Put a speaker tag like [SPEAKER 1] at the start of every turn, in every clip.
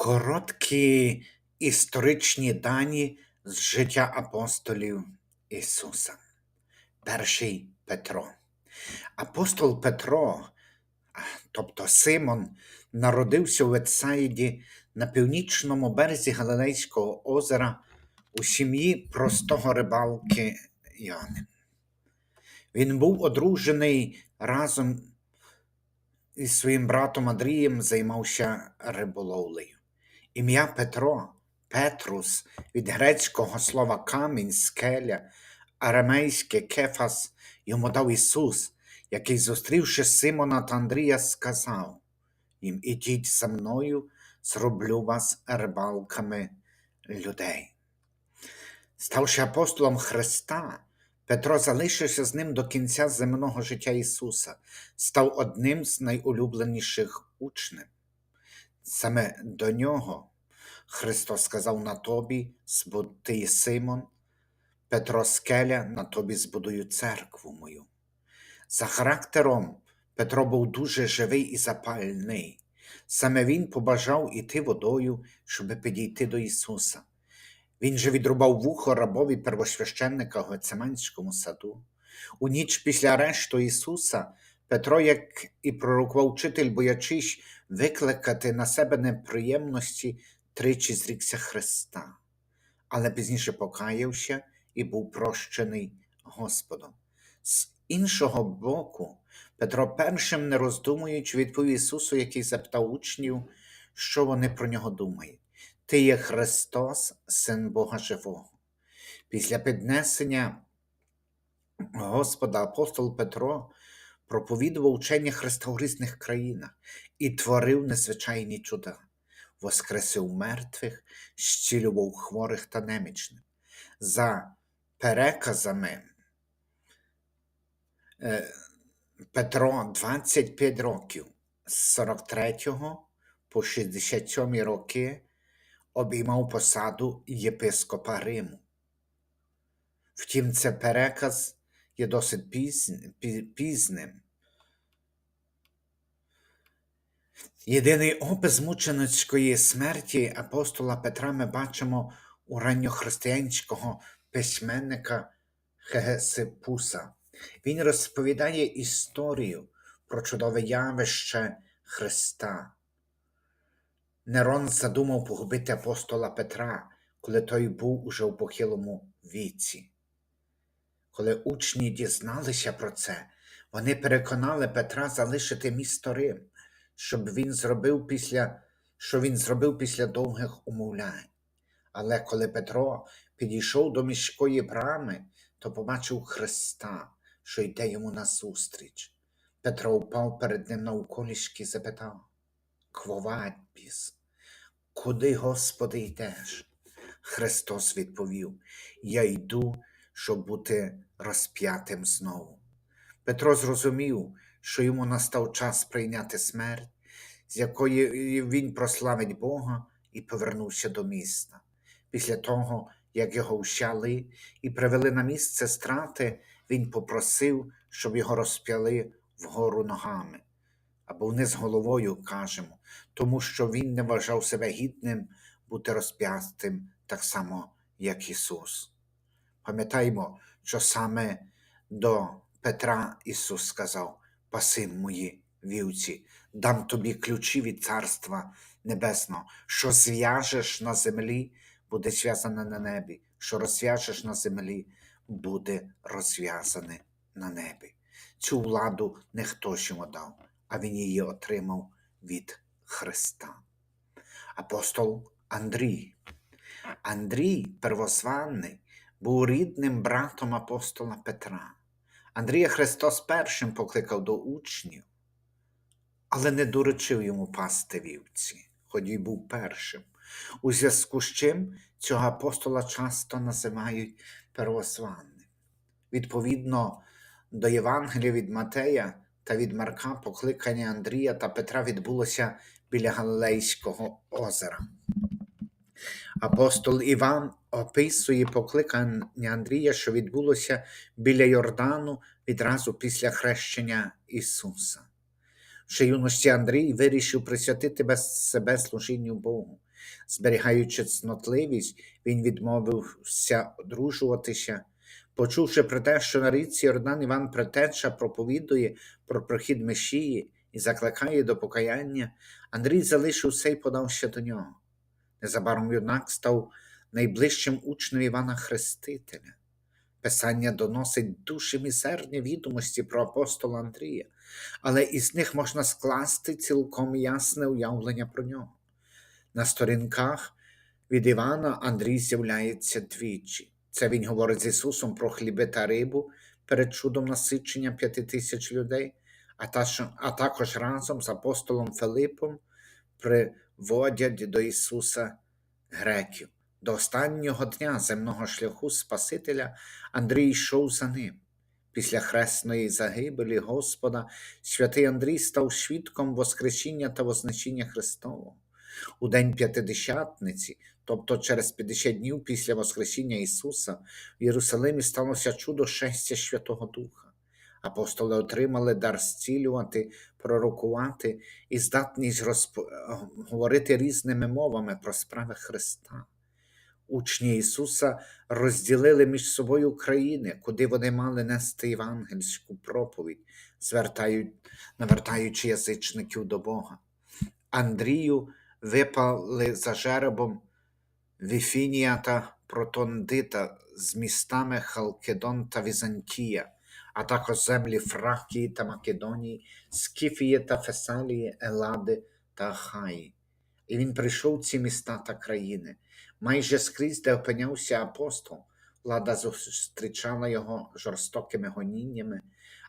[SPEAKER 1] Короткі історичні дані з життя апостолів Ісуса. Перший Петро. Апостол Петро, тобто Симон, народився у Ветсаїді на північному березі Галилейського озера у сім'ї простого рибалки Йони. Він був одружений разом із своїм братом Андрієм займався риболовлею. Ім'я Петро, Петрус від грецького слова камінь, скеля, арамейське кефас йому дав Ісус, який, зустрівши Симона та Андрія, сказав їм: Ідіть за мною, зроблю вас рибалками людей. Ставши апостолом Христа, Петро залишився з ним до кінця земного життя Ісуса, став одним з найулюбленіших учнів. Саме до нього Христос сказав на тобі, «Збу- ти Симон, Петро скеля, на тобі збудую церкву мою. За характером Петро був дуже живий і запальний. Саме він побажав іти водою, щоб підійти до Ісуса. Він же відрубав вухо рабові первосвященника в Гецеманському саду. У ніч після арешту Ісуса Петро, як і пророкував вчитель, боячись викликати на себе неприємності, тричі зрікся Христа, але пізніше покаявся і був прощений Господом. З іншого боку, Петро першим, не роздумуючи, відповів Ісусу, який запитав учнів, що вони про нього думають. Ти є Христос, Син Бога Живого. Після піднесення Господа апостол Петро проповідував учення Христа у різних країнах і творив незвичайні чуда, воскресив мертвих, зцілював хворих та немічних. За переказами е, Петро 25 років з 43 по 67 роки обіймав посаду єпископа Риму. Втім, це переказ є досить пізн- пізним. Єдиний опис мученицької смерті апостола Петра ми бачимо у ранньохристиянського письменника Хегесипуса. Він розповідає історію про чудове явище Христа. Нерон задумав погубити апостола Петра, коли той був уже у похилому віці. Коли учні дізналися про це, вони переконали Петра залишити місто Рим, щоб він зробив після, що він зробив після довгих умовлянь. Але коли Петро підійшов до міської брами, то побачив Христа, що йде йому назустріч. Петро впав перед ним навколішки і запитав: Квовадбіс, куди, Господи, йдеш? Христос відповів: Я йду, щоб бути розп'ятим знову. Петро зрозумів, що йому настав час прийняти смерть, з якої він прославить Бога і повернувся до міста. Після того, як його вщали і привели на місце страти, він попросив, щоб його розп'яли вгору ногами або вниз головою, кажемо, тому що він не вважав себе гідним бути розп'ятим так само, як Ісус. Пам'ятаємо, що саме до Петра Ісус сказав: Паси мої вівці, дам тобі ключі від Царства Небесного, що зв'яжеш на землі, буде зв'язане на небі, що розв'яжеш на землі, буде розв'язане на небі. Цю владу не хтось йому дав, а він її отримав від Христа. Апостол Андрій. Андрій первозваний був рідним братом апостола Петра. Андрія Христос першим покликав до учнів, але не доручив йому пасти вівці, хоч і був першим. У зв'язку з чим цього апостола часто називають первозванним. Відповідно до Євангелія від Матея та від Марка покликання Андрія та Петра відбулося біля Галилейського озера. Апостол Іван описує покликання Андрія, що відбулося біля Йордану відразу після хрещення Ісуса. Ще юності Андрій вирішив присвятити без себе служінню Богу. Зберігаючи цнотливість, він відмовився одружуватися. Почувши про те, що на річці Йордан Іван Претеча проповідує про прохід Месії і закликає до покаяння, Андрій залишив все й подався до нього. Незабаром юнак став найближчим учнем Івана Хрестителя. Писання доносить дуже мізерні відомості про апостола Андрія, але із них можна скласти цілком ясне уявлення про нього. На сторінках від Івана Андрій з'являється двічі. Це він говорить з Ісусом про хліби та рибу перед чудом насичення п'яти тисяч людей, а, також разом з апостолом Филипом приводять до Ісуса греків. До останнього дня земного шляху Спасителя Андрій йшов за ним. Після хресної загибелі Господа святий Андрій став свідком Воскресіння та Вознесіння Христового. У день П'ятидесятниці, тобто через 50 днів після Воскресіння Ісуса, в Єрусалимі сталося чудо шестя Святого Духа. Апостоли отримали дар зцілювати, пророкувати і здатність розп... говорити різними мовами про справи Христа. Учні Ісуса розділили між собою країни, куди вони мали нести євангельську проповідь, звертають, навертаючи язичників до Бога. Андрію випали за жеребом Віфінія та Протондита з містами Халкидон та Візантія, а також землі Фракії та Македонії, Скіфії та Фесалії, Елади та Ахаї. І він прийшов ці міста та країни. Майже скрізь, де опинявся апостол, влада зустрічала його жорстокими гоніннями,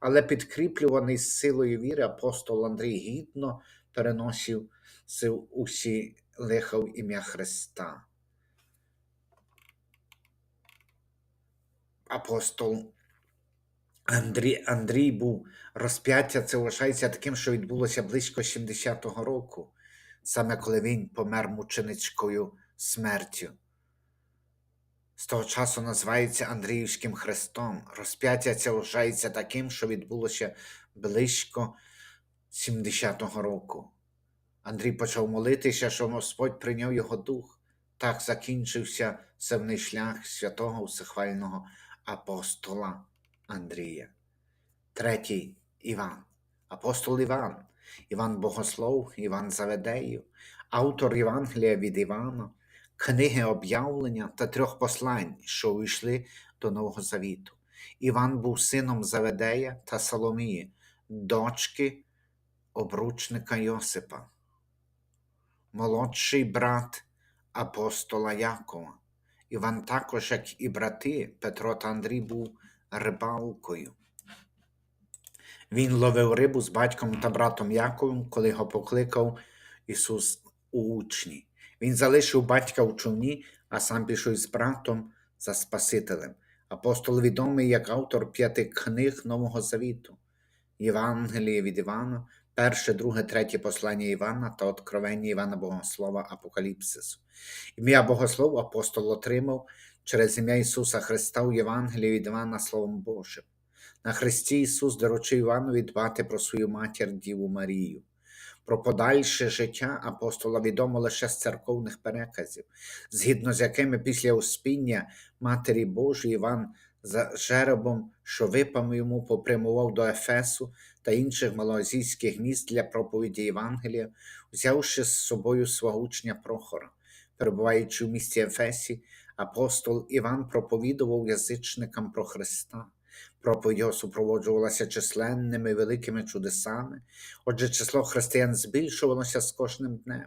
[SPEAKER 1] але підкріплюваний силою віри, апостол Андрій гідно переносив усі лиха в ім'я Христа. Апостол Андрій, Андрій був розп'яття, це вважається таким, що відбулося близько 70-го року, саме коли він помер мученицькою смертю. З того часу називається Андріївським хрестом. Розп'яття це вважається таким, що відбулося близько 70-го року. Андрій почав молитися, що Господь прийняв його дух. Так закінчився земний шлях святого всехвального апостола Андрія. Третій Іван. Апостол Іван, Іван Богослов, Іван Заведею, автор Євангелія від Івана, книги об'явлення та трьох послань, що увійшли до Нового Завіту. Іван був сином Заведея та Соломії, дочки обручника Йосипа, молодший брат апостола Якова. Іван також, як і брати Петро та Андрій, був рибалкою. Він ловив рибу з батьком та братом Яковом, коли його покликав Ісус у учні. Він залишив батька в човні, а сам пішов з братом за Спасителем. Апостол відомий як автор п'яти книг Нового Завіту, Євангеліє від Івана, перше, друге, третє послання Івана та Откровення Івана Богослова Апокаліпсису. Ім'я Богослов апостол отримав через ім'я Ісуса Христа у Євангелії від Івана Словом Божим. На Христі Ісус доручив Іванові дбати про свою матір Діву Марію. Про подальше життя апостола відомо лише з церковних переказів, згідно з якими після успіння Матері Божої Іван за жеребом, що випав йому, попрямував до Ефесу та інших малоазійських міст для проповіді Євангелія, взявши з собою свого учня Прохора. Перебуваючи в місті Ефесі, апостол Іван проповідував язичникам про Христа. Проповідь його супроводжувалася численними великими чудесами, отже, число християн збільшувалося з кожним днем.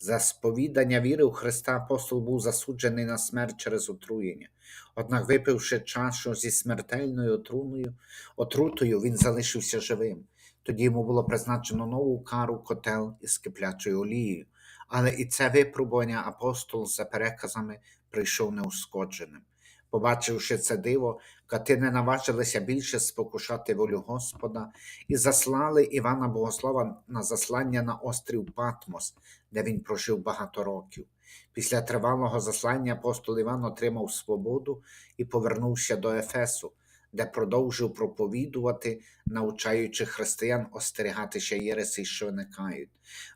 [SPEAKER 1] За сповідання віри у Христа апостол був засуджений на смерть через отруєння. Однак, випивши чашу зі смертельною отруною, отрутою, він залишився живим. Тоді йому було призначено нову кару котел із киплячою олією. Але і це випробування апостол за переказами прийшов неушкодженим. Побачивши це диво, кати не наважилися більше спокушати волю Господа і заслали Івана Богослова на заслання на острів Патмос, де він прожив багато років. Після тривалого заслання апостол Іван отримав свободу і повернувся до Ефесу, де продовжив проповідувати, навчаючи християн остерігатися єресей, що виникають.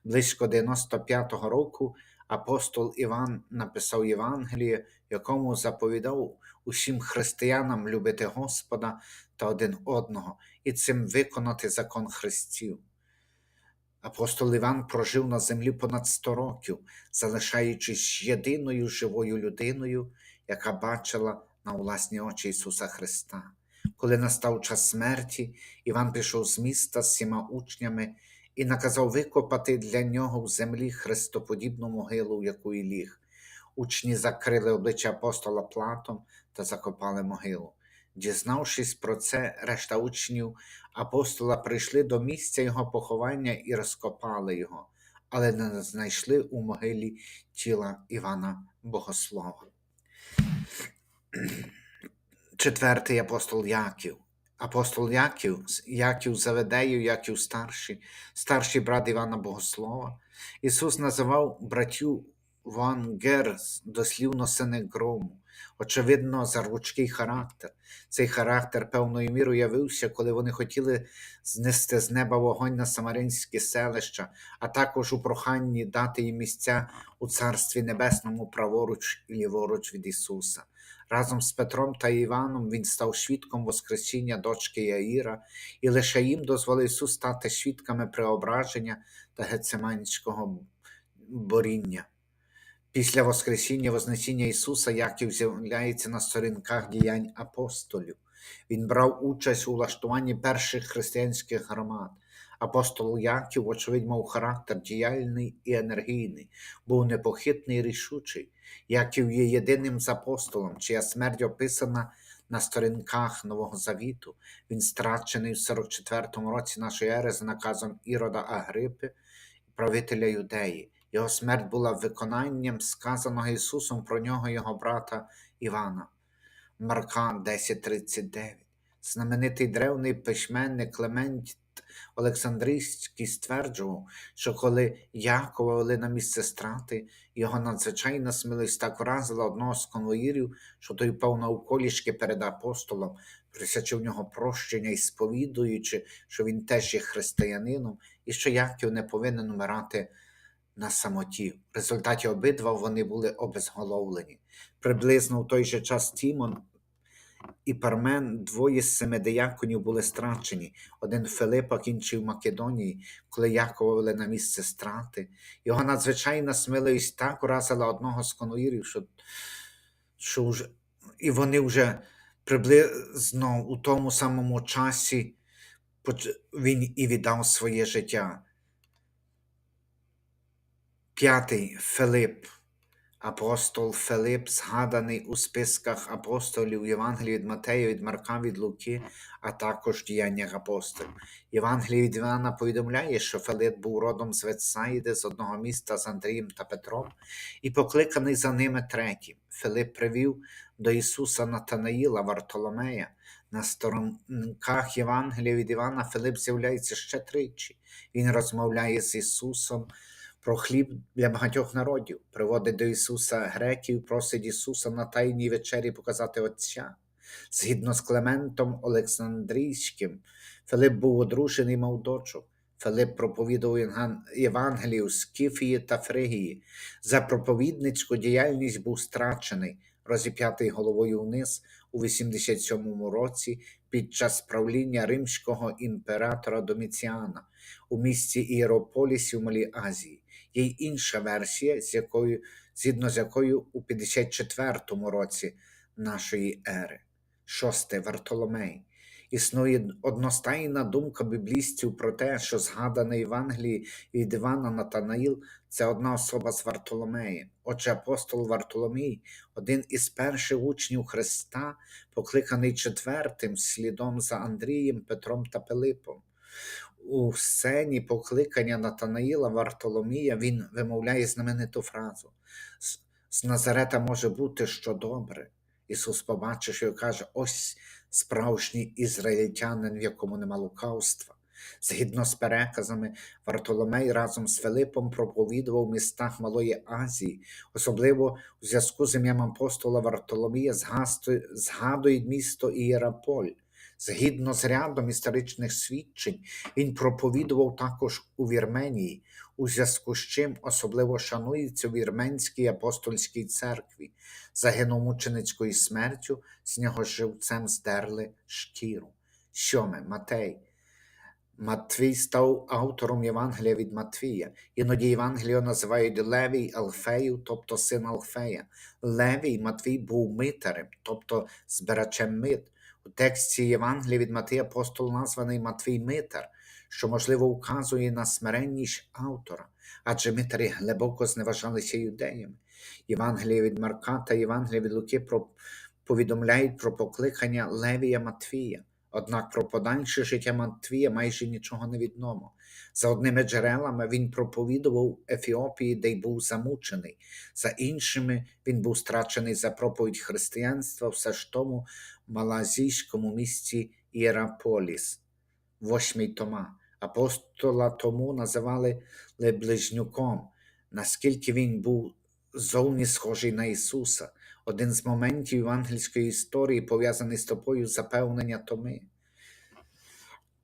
[SPEAKER 1] Близько 95-го року апостол Іван написав Євангеліє, якому заповідав усім християнам любити Господа та один одного і цим виконати закон Христів. Апостол Іван прожив на землі понад 100 років, залишаючись єдиною живою людиною, яка бачила на власні очі Ісуса Христа. Коли настав час смерті, Іван пішов з міста з всіма учнями і наказав викопати для нього в землі хрестоподібну могилу, в яку і ліг. Учні закрили обличчя апостола платом та закопали могилу. Дізнавшись про це, решта учнів апостола прийшли до місця його поховання і розкопали його, але не знайшли у могилі тіла Івана Богослова. Четвертий апостол Яків. Апостол Яків, Яків Заведею, Яків старший, старший брат Івана Богослова. Ісус називав братів Ван Герс, дослівно сини грому. Очевидно, зарвучкий характер. Цей характер певною мірою явився, коли вони хотіли знести з неба вогонь на самаринські селища, а також у проханні дати їм місця у Царстві Небесному праворуч і ліворуч від Ісуса. Разом з Петром та Іваном він став свідком Воскресіння дочки Яїра, і лише їм дозволив Ісус стати свідками преображення та гецеманського боріння. Після Воскресіння Вознесіння Ісуса Яків з'являється на сторінках діянь апостолів. Він брав участь у влаштуванні перших християнських громад. Апостол Яків, очевидь, мав характер діяльний і енергійний, був непохитний і рішучий. Яків є єдиним з апостолом, чия смерть описана на сторінках Нового Завіту. Він страчений в 44-му році нашої ери за наказом Ірода Агрипи, правителя Юдеї. Його смерть була виконанням сказаного Ісусом про нього його брата Івана. Марка 10.39. Знаменитий древний письменник Клемент Олександрійський стверджував, що коли Якова вели на місце страти, його надзвичайна сміливість так вразила одного з конвоїрів, що той впав навколішки перед апостолом, присячив нього прощення і сповідуючи, що він теж є християнином і що Яків не повинен умирати на самоті. В результаті обидва вони були обезголовлені. Приблизно в той же час Тімон і Пармен, двоє з семи дияконів, були страчені. Один в Филипах, інший в Македонії, коли Якова вели на місце страти. Його надзвичайна сміливість так уразила одного з конвоїрів, що, що вже, і вони вже приблизно у тому самому часі він і віддав своє життя. П'ятий Филип. Апостол Филип, згаданий у списках апостолів Євангелії від Матея, від Марка, від Луки, а також діяннях апостолів. Євангеліє від Івана повідомляє, що Филип був родом з Ветсаїди, з одного міста з Андрієм та Петром, і покликаний за ними третім. Филип привів до Ісуса Натанаїла Вартоломея. На сторонках Євангелія від Івана Филип з'являється ще тричі. Він розмовляє з Ісусом про хліб для багатьох народів, приводить до Ісуса греків, просить Ісуса на тайній вечері показати Отця. Згідно з Клементом Олександрійським, Филип був одружений, мав дочок. Филип проповідував Євангелію з Кіфії та Фригії. За проповідницьку діяльність був страчений, розіп'ятий головою вниз у 87 році під час правління римського імператора Доміціана у місті Іерополісі в Малій Азії. Є й інша версія, з якою, згідно з якою у 54 році нашої ери. Шосте Вартоломей. Існує одностайна думка біблістів про те, що згаданий Євангелії від Івана Натанаїл це одна особа з Вартоломеєм. Отже, апостол Вартоломій, один із перших учнів Христа, покликаний четвертим слідом за Андрієм, Петром та Пилипом. У сцені покликання Натанаїла Вартоломія він вимовляє знамениту фразу: «З- Назарета може бути що добре. Ісус побачив що каже: ось справжній ізраїльтянин, в якому нема лукавства. Згідно з переказами, Вартоломей разом з Филипом проповідував в містах Малої Азії, особливо у зв'язку з ім'ям апостола Вартоломія згадують місто Ієраполь. Згідно з рядом історичних свідчень, він проповідував також у Вірменії. у зв'язку з чим особливо шанується в Вірменській апостольській церкві. Загинув мученицькою смертю, з нього живцем здерли шкіру. Сьоме Матей. Матвій став автором Євангелія від Матвія. Іноді Євангеліє називають Левій Алфею, тобто син Алфея. Левій Матвій був митарем, тобто збирачем мит. У тексті Євангелія від Матвія апостол названий Матвій Митар, що, можливо, указує на смиренність автора, адже митарі глибоко зневажалися юдеями. Євангелія від Марка та Євангелія від Луки про... повідомляють про покликання Левія Матвія. Однак про подальше життя Матвія майже нічого не відомо. За одними джерелами він проповідував Ефіопії, де й був замучений, за іншими він був страчений за проповідь християнства все ж тому малазійському місті Іераполіс, восьмий Тома. Апостола тому називали близнюком, наскільки він був зовні схожий на Ісуса. Один з моментів євангельської історії пов'язаний з тобою запевнення Томи.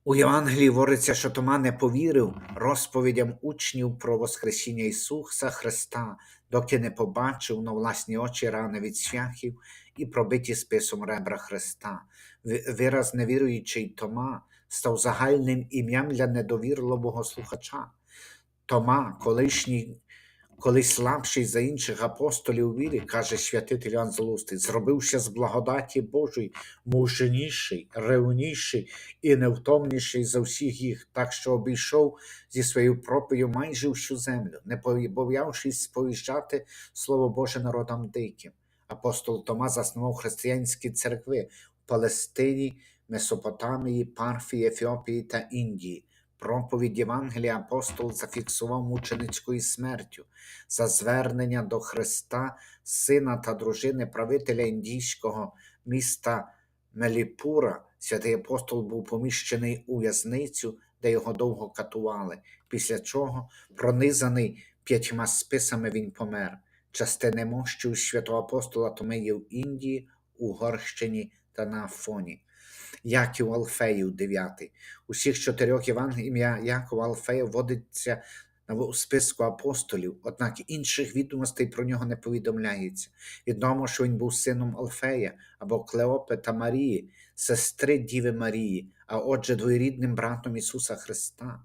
[SPEAKER 1] У Євангелії говориться, що Тома не повірив розповідям учнів про Воскресіння Ісуса Христа, доки не побачив на власні очі рани від свяхів і пробиті списом ребра Христа. Ви- Вираз невіруючий Тома став загальним ім'ям для недовірливого слухача. Тома, колишній колись слабший за інших апостолів вірі, каже святитель Іоанн Злоустий, зробився з благодаті Божої мужніший, ревніший і невтомніший за всіх їх, так що обійшов зі своєю проповіддю майже всю землю, не побоявшись сповіщати Слово Боже народам диким. Апостол Тома заснував християнські церкви в Палестині, Месопотамії, Парфії, Ефіопії та Індії. Проповідь Євангелія апостол зафіксував мученицькою смертю за звернення до Христа, сина та дружини правителя індійського міста Меліпура. Святий апостол був поміщений у в'язницю, де його довго катували, після чого, пронизаний п'ятьма списами, він помер. Частини мощів святого апостола Томи є в Індії, Угорщині та на Афоні. Яків Алфеїв, 9. Усіх чотирьох Євангелій ім'я Якова Алфея вводиться у списку апостолів, однак інших відомостей про нього не повідомляється. Відомо, що він був сином Алфея або Клеопи та Марії, сестри Діви Марії, а отже, двоєрідним братом Ісуса Христа.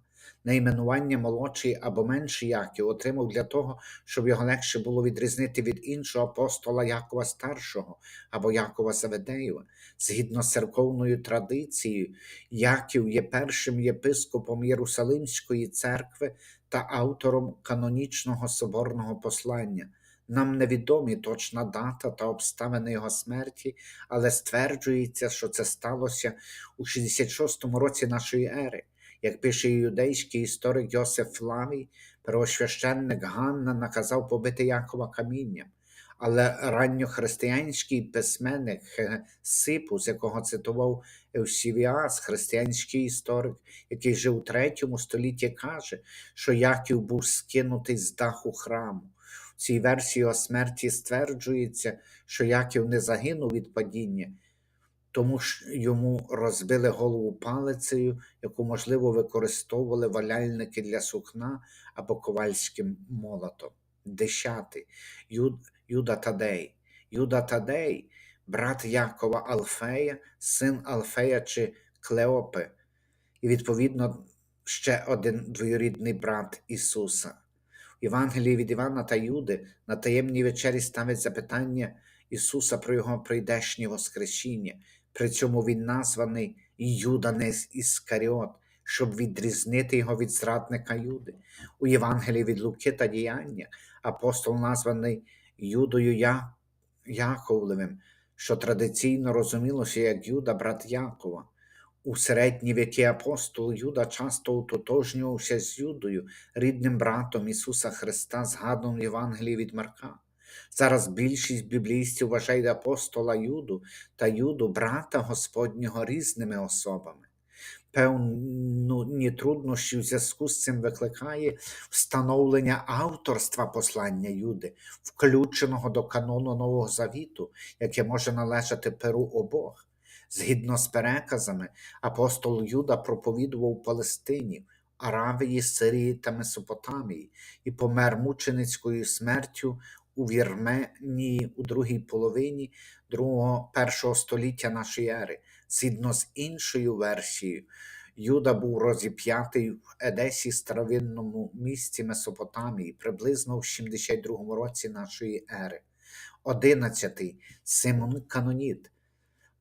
[SPEAKER 1] Найменування молодший або менший Яків отримав для того, щоб його легше було відрізнити від іншого апостола Якова Старшого або Якова Заведеєва. Згідно з церковною традицією, Яків є першим єпископом Єрусалимської церкви та автором канонічного соборного послання. Нам невідомі точна дата та обставини його смерті, але стверджується, що це сталося у 66-му році нашої ери. Як пише юдейський історик Йосиф Флавій, первосвященник Ганна наказав побити Якова камінням. Але ранньохристиянський письменник Сипу, з якого цитував Евсівіас, християнський історик, який жив у третьому столітті, каже, що Яків був скинутий з даху храму. В цій версії його смерті стверджується, що Яків не загинув від падіння, тому ж йому розбили голову палицею, яку, можливо, використовували валяльники для сукна або ковальським молотом. Десятий. Юд, Юда Тадей. Юда Тадей, брат Якова Алфея, син Алфея чи Клеопи, і, відповідно, ще один двоюрідний брат Ісуса. В Євангелії від Івана та Юди на таємній вечері ставить запитання Ісуса про його прийдешнє Воскресіння. При цьому він названий Юда не Іскаріот, щоб відрізнити його від зрадника Юди. У Євангелії від Луки та діяння апостол названий Юдою Я... Яковлевим, що традиційно розумілося як Юда, брат Якова. У середні віки апостол Юда часто утотожнювався з Юдою, рідним братом Ісуса Христа, згаданом в Євангелії від Марка. Зараз більшість біблійстів вважають апостола Юду та Юду брата Господнього різними особами. Певні труднощі в зв'язку з цим викликає встановлення авторства послання Юди, включеного до канону Нового Завіту, яке може належати перу обох. Згідно з переказами, апостол Юда проповідував Палестині, Аравії, Сирії та Месопотамії і помер мученицькою смертю у Вірменії у другій половині другого першого століття нашої ери. Згідно з іншою версією, Юда був розіп'ятий в Едесі старовинному місті Месопотамії приблизно в 72 році нашої ери. Одинадцятий Симон Каноніт.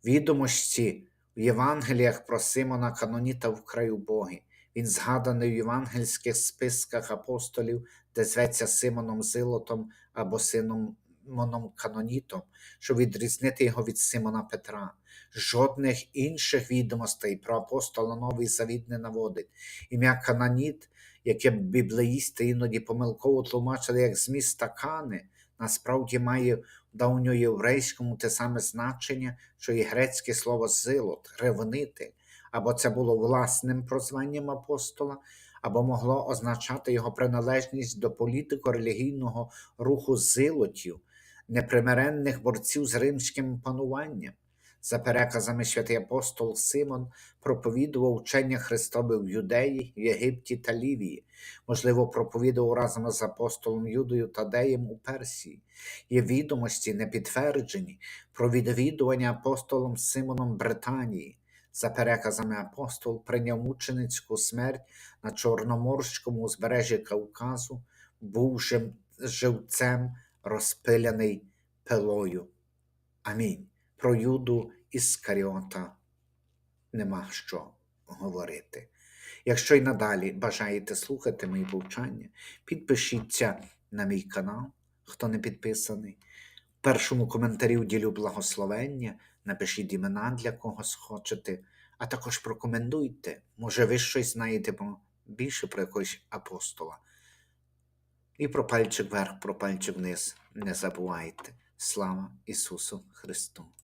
[SPEAKER 1] Відомості в Євангеліях про Симона Каноніта в краю Боги. Він згаданий в євангельських списках апостолів, де зветься Симоном Зилотом або Симоном Канонітом, щоб відрізнити його від Симона Петра. Жодних інших відомостей про апостола Новий Завіт не наводить. Ім'я Каноніт, яке біблеїсти іноді помилково тлумачили як з міста Кани, насправді має в давньоєврейському те саме значення, що і грецьке слово зилот, ревнитель, або це було власним прозванням апостола, або могло означати його приналежність до політико-релігійного руху зилотів, непримиренних борців з римським пануванням. За переказами святий апостол Симон проповідував учення Христове в Юдеї, Єгипті та Лівії, можливо, проповідував разом з апостолом Юдою Тадеєм у Персії. Є відомості, не підтверджені, про відвідування апостолом Симоном Британії. За переказами апостол прийняв мученицьку смерть на Чорноморському узбережжі Кавказу, був живцем розпиляний пилою. Амінь. Про Юду Іскаріота нема що говорити. Якщо й надалі бажаєте слухати мої повчання, підпишіться на мій канал, хто не підписаний. В першому коментарі вділю благословення, напишіть імена для когось хочете, а також прокоментуйте. Може, ви щось знаєте більше про якогось апостола. І про пальчик вверх, про пальчик вниз не забувайте. Слава Ісусу Христу!